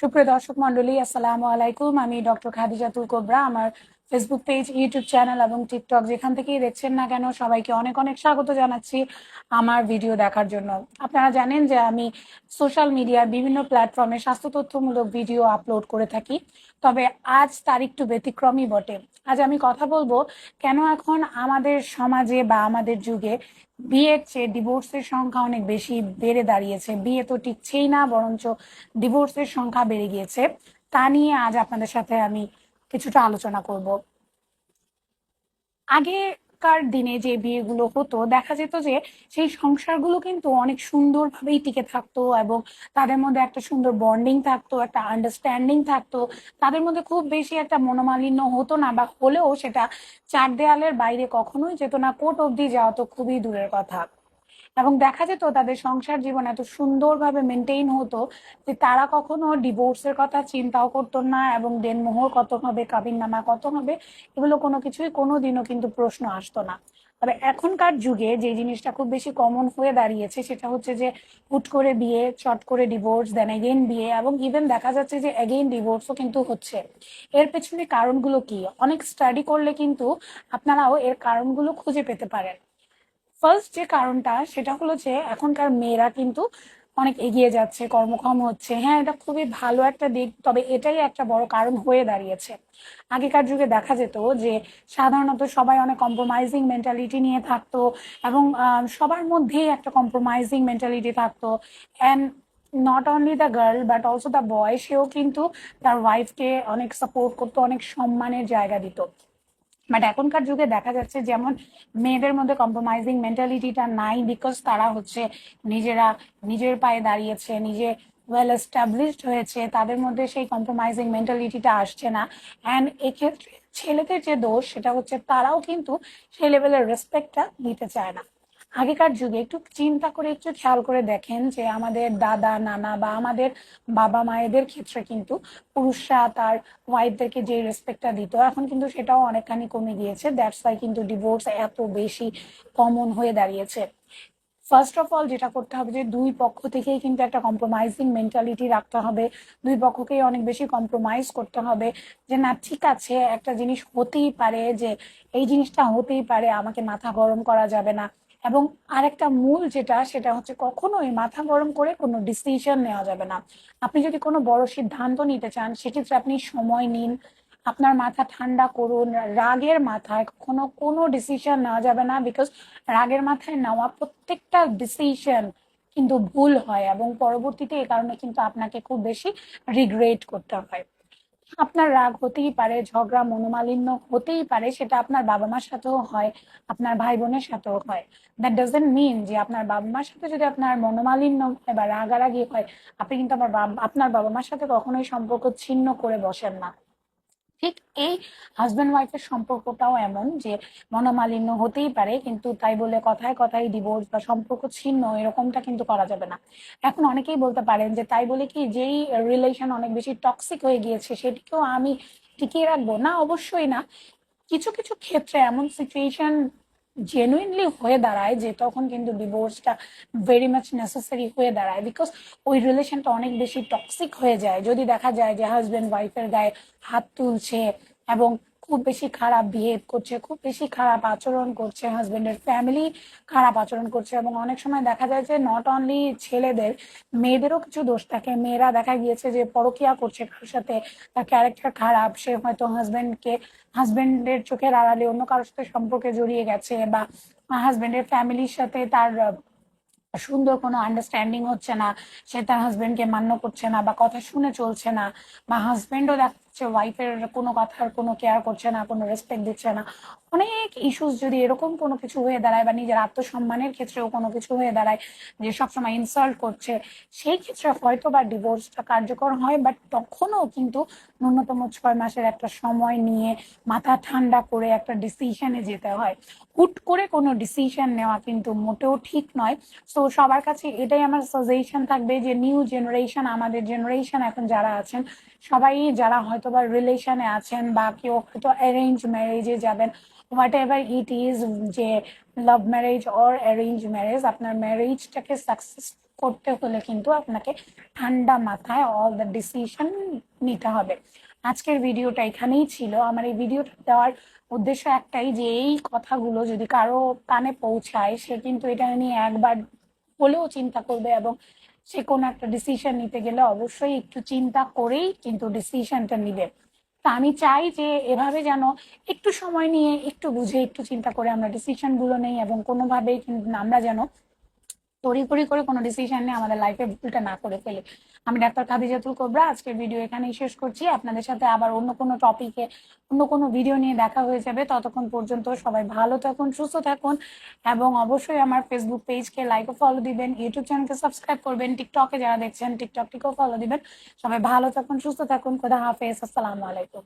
সুপ্রিয় দর্শক মন্ডলী আসসালামু আলাইকুম। আমি ডক্টর খাদিজা তুল কোবরা আমার ফেসবুক পেজ ইউটিউব চ্যানেল এবং টিকটক যেখান থেকেই দেখছেন না কেন, সবাইকে অনেক অনেক স্বাগত জানাচ্ছি আমার ভিডিও দেখার জন্য। আপনারা জানেন যে আমি সোশ্যাল মিডিয়ার বিভিন্ন প্ল্যাটফর্মে স্বাস্থ্য তথ্যমূলক ভিডিও আপলোড করে থাকি। তবে আজ তার একটু ব্যতিক্রমই বটে। আজ আমি কথা বলব কেন এখন আমাদের সমাজে বা আমাদের যুগে বিয়ের চেয়ে ডিভোর্সের সংখ্যা অনেক বেশি বেড়ে দাঁড়িয়েছে। বিয়ে তো টিকছেই না, বরঞ্চ ডিভোর্সের সংখ্যা বেড়ে গিয়েছে। তা নিয়ে আজ আপনাদের সাথে আমি কিছুটা আলোচনা করব। আগেকার দিনে যে বিয়েগুলো হতো, দেখা যেত যে সেই সংসারগুলো কিন্তু অনেক সুন্দরভাবেই টিকে থাকতো এবং তাদের মধ্যে একটা সুন্দর বন্ডিং থাকতো, একটা আন্ডারস্ট্যান্ডিং থাকতো। তাদের মধ্যে খুব বেশি একটা মনোমালিন্য হতো না বা হলেও সেটা চার দেয়ালের বাইরে কখনোই যেত না। কোর্ট অব্দি যাওয়া তো খুবই দূরের কথা। এবং দেখা যেত তাদের সংসার জীবন এত সুন্দরভাবে মেনটেইন হতো যে তারা কখনো ডিভোর্সের কথা চিন্তাও করতো না এবং দেনমোহর কত হবে, কাবিন নামা কত হবে, এগুলো কোনো কিছুই কোনো দিনও কিন্তু প্রশ্ন আসতো না। তবে এখনকার যুগে যে জিনিসটা খুব বেশি কমন হয়ে দাঁড়িয়েছে সেটা হচ্ছে যে হুট করে বিয়ে, চট করে ডিভোর্স দেন এগেইন বিয়ে এবং ইভেন দেখা যাচ্ছে যে এগেইন ডিভোর্সও কিন্তু হচ্ছে। এর পেছনে কারণগুলো কি? অনেক স্টাডি করলে কিন্তু আপনারাও এর কারণগুলো খুঁজে পেতে পারেন। ফার্স্ট যে কারণটা, সেটা হলো যে এখনকার মেয়েরা কিন্তু অনেক এগিয়ে যাচ্ছে, কর্মক্ষম হচ্ছে। হ্যাঁ এটা খুবই ভালো একটা দিক, তবে এটাই একটা বড় কারণ হয়ে দাঁড়িয়েছে। আগেকার যুগে দেখা যেত যে সাধারণত সবাই অনেক কম্প্রোমাইজিং মেন্টালিটি নিয়ে থাকতো এবং সবার মধ্যেই একটা কম্প্রোমাইজিং মেন্টালিটি থাকতো। And not only the girl but also the boy সেও কিন্তু তার ওয়াইফকে অনেক সাপোর্ট করতো, অনেক সম্মানের জায়গা দিত। বাট এখনকার যুগে দেখা যাচ্ছে যেমন মেয়েদের মধ্যে কম্প্রোমাইজিং মেন্টালিটিটা নাই বিকজ তারা হচ্ছে নিজেরা নিজের পায়ে দাঁড়িয়েছে, নিজে ওয়েল এস্টাবলিশড হয়েছে, তাদের মধ্যে সেই কম্প্রোমাইজিং মেন্টালিটিটা আসছে না। অ্যান্ড এক্ষেত্রে ছেলেদের যে দোষ সেটা হচ্ছে তারাও কিন্তু সেই লেভেলের রেসপেক্টটা দিতে চায় না। আগেকার যুগে একটু চিন্তা করে, একটু খেয়াল করে দেখেন যে আমাদের দাদা, নানা বা আমাদের বাবা মায়েদের ক্ষেত্রে কিন্তু পুরুষরা তার ওয়াইফদেরকে যে রেসপেক্টটা দিত, এখন কিন্তু সেটাও অনেকখানি কমে গিয়েছে। দ্যাটস ওয়াই কিন্তু ডিভোর্স এত বেশি কমন হয়ে দাঁড়িয়েছে। ফার্স্ট অফ অল যেটা করতে হবে যে দুই পক্ষ থেকেই কিন্তু একটা কম্প্রোমাইজিং মেন্টালিটি রাখতে হবে। দুই পক্ষকেই অনেক বেশি কম্প্রোমাইজ করতে হবে যে না, ঠিক আছে, একটা জিনিস হতেই পারে যে এই জিনিসটা হতেই পারে, আমাকে মাথা গরম করা যাবে না। এবং আরেকটা মূল যেটা, সেটা হচ্ছে কখনোই মাথা গরম করে কোনো ডিসিশন নেওয়া যাবে না। আপনি যদি কোনো বড় সিদ্ধান্ত নিতে চান, সেক্ষেত্রে আপনি সময় নিন। আপনার মাথা ঠান্ডা করুন। রাগের মাথায় কখনো কোনো ডিসিশন নেওয়া যাবে না বিকজ রাগের মাথায় নেওয়া প্রত্যেকটা ডিসিশন কিন্তু ভুল হয় এবং পরবর্তীতে এ কারণে কিন্তু আপনাকে খুব বেশি রিগ্রেট করতে হয়। আপনার রাগ হতেই পারে, ঝগড়া মনোমালিন্য হতেই পারে, সেটা আপনার বাবা মার সাথেও হয়, আপনার ভাই বোনের সাথেও হয়। দ্যাট ডাজেন্ট মিন যে আপনার বাবা মার সাথে যদি আপনার মনোমালিন্য হয় বা রাগারাগি হয়, আপনি কিন্তু আমার আপনার বাবা মার সাথে কখনোই সম্পর্ক ছিন্ন করে বসেন না। ঠিক এই হাজব্যান্ড ওয়াইফের সম্পর্কটাও এমন যে মনোমালিন্য হতেই পারে, কিন্তু তাই বলে কথায় কথায় ডিভোর্স বা সম্পর্ক ছিন্ন এরকমটা কিন্তু করা যাবে না। এখন অনেকেই বলতে পারেন যে তাই বলে কি যেই রিলেশন অনেক বেশি টক্সিক হয়ে গিয়েছে সেটিকেও আমি টিকিয়ে রাখব? না, অবশ্যই না। কিছু কিছু ক্ষেত্রে এমন সিচুয়েশন জেনুইনলি হয়ে দাঁড়ায় যে তখন কিন্তু ডিভোর্সটা ভেরি মাচ নেসেসারি হয়ে দাঁড়ায় বিকজ ওই রিলেশনটা অনেক বেশি টক্সিক হয়ে যায়। যদি দেখা যায় যে হাজব্যান্ড ওয়াইফের গায়ে হাত তুলছে এবং খুব বেশি খারাপ বিহেভ করছে, খুব বেশি খারাপ আচরণ করছে হাজবেন্ডের ফ্যামিলি খারাপ আচরণ করছে এবং অনেক সময় দেখা যায় যে নট অনলি ছেলেদের, মেয়েদেরও কিছু দোষ থাকে। মেয়েরা দেখা গিয়েছে যে পরকিয়া করছে কারোর সাথে, তার ক্যারেক্টার খারাপ, সে হয়তো হাজবেন্ডকে হাজবেন্ডের চোখের আড়ালে অন্য কারোর সাথে সম্পর্কে জড়িয়ে গেছে বা হাজবেন্ডের ফ্যামিলির সাথে তার সুন্দর কোনো আন্ডারস্ট্যান্ডিং হচ্ছে না, সে তার হাজবেন্ডকে মান্য করছে না বা কথা শুনে চলছে না বা হাজবেন্ডও দেখাচ্ছে ওয়াইফের কোনো কথার কোনো কেয়ার করছে না, কোনো রেসপেক্ট দিচ্ছে না। অনেক ইস্যুস যদি এরকম কোনো কিছু হয়ে দাঁড়ায় বা নিজের আত্মসম্মানের ক্ষেত্রেও কোনো কিছু হয়ে দাঁড়ায় যে সবসময় ইনসাল্ট করছে, সেই ক্ষেত্রে হয়তো বা ডিভোর্সটা কার্যকর হয় বাট তখনও কিন্তু ন্যূনতম ছয় মাসের একটা সময় নিয়ে মাথা ঠান্ডা করে একটা ডিসিশনে যেতে হয়। হুট করে কোনো ডিসিশন নেওয়া কিন্তু মোটেও ঠিক নয়। সো সবার কাছে এটাই আমার সাজেশন থাকবে যে নিউ জেনারেশন আমাদের জেনারেশন এখন যারা আছেন, সবাই যারা হয়তো বা রিলেশনে আছেন বা কেউ হয়তো অ্যারেঞ্জ ম্যারেজে যাবেন হোয়াট এভার ইট ইজ যে love marriage or arrange marriage আপনার ম্যারেজটাকে সাকসেস করতে হলে কিন্তু আপনাকে ঠান্ডা মাথায় অল দ্য ডিসিশন নিতে হবে। আজকের ভিডিওটা এখানেই ছিল। আমার এই ভিডিওটা দেওয়ার উদ্দেশ্য একটাই যে, এই কথাগুলো যদি কারও কানে পৌঁছায়, সে কিন্তু এটা নিয়ে একবার হলেও চিন্তা করবে এবং সে কোনো একটা ডিসিশন নিতে গেলে অবশ্যই একটু চিন্তা করেই কিন্তু ডিসিশনটা নিবে। তা আমি চাই যে এভাবে যেন একটু সময় নিয়ে, একটু বুঝে, একটু চিন্তা করে আমরা ডিসিশনগুলো নেই এবং কোনোভাবেই কিন্তু আমরা যেন তড়িঘড়ি করে কোনো ডিসিশন নিয়ে আমাদের লাইফে ভুলটা না করে ফেলি। আমি ডাক্তার খাদিজাতুল কোবরা, আজকের ভিডিও এখানেই শেষ করছি। আপনাদের সাথে আবার অন্য কোনো টপিকে অন্য কোনো ভিডিও নিয়ে দেখা হয়ে যাবে। ততক্ষণ পর্যন্ত সবাই ভালো থাকুন, সুস্থ থাকুন এবং অবশ্যই আমার ফেসবুক পেজকে লাইক ও ফলো দিবেন ইউটিউব চ্যানেলকে সাবস্ক্রাইব করবেন টিকটকে যারা দেখছেন টিকটকটিকেও ফলো দিবেন। সবাই ভালো থাকুন, সুস্থ থাকুন। খোদা হাফেজ। আসসালামু আলাইকুম।